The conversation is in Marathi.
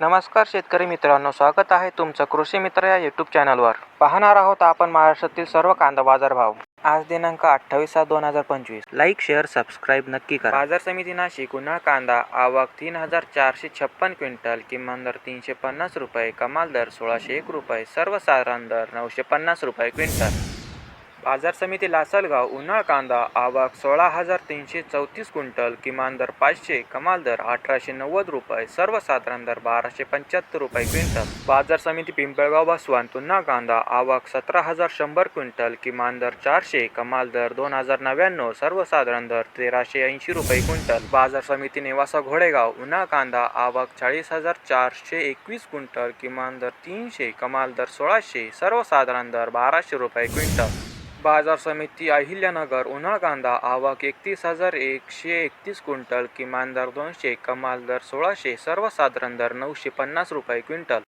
नमस्कार शेतकरी मित्रांनो स्वागत आहे तुमचं कृषी मित्र या यूट्यूब चॅनलवर पाहणार आहोत आपण महाराष्ट्रातील सर्व कांदा बाजार भाव. आज दिनांक अठ्ठावीस सात दोन हजार पंचवीस. लाईक शेअर सबस्क्राईब नक्की करा. बाजार समिती नाशिक उन्हाळ कांदा आवक तीन हजार चारशे छप्पन क्विंटल किमान दर तीनशे पन्नास रुपये कमाल दर सोळाशे एक रुपये सर्वसाधारण दर नऊशे पन्नास रुपये क्विंटल. बाजार समिती लासलगाव उन्हाळ कांदा आवक सोळा हजार तीनशे चौतीस क्विंटल किमान दर पाचशे कमाल दर अठराशे नव्वद रुपये सर्वसाधारण दर बाराशे पंच्याहत्तर रुपये क्विंटल. बाजार समिती पिंपळगाव बसवान पुन्हा कांदा आवक सतरा हजार शंभर क्विंटल किमान दर चारशे कमाल दर दोन हजार नव्याण्णव सर्वसाधारण दर तेराशे ऐंशी रुपये क्विंटल. बाजार समिती नेवासा घोडेगाव उन्हाळ कांदा आवक चाळीस हजार चारशे एकवीस क्विंटल किमान दर तीनशे कमाल दर सोळाशे सर्वसाधारण दर बाराशे रुपये क्विंटल. बाजार समिती अहिल्यानगर उन्हाळ कांदा आवक एकतीस हजार एकशे एकतीस क्विंटल किमान दर दोनशे कमाल दर सोळाशे सर्वसाधारण दर नऊशे पन्नास रुपये क्विंटल.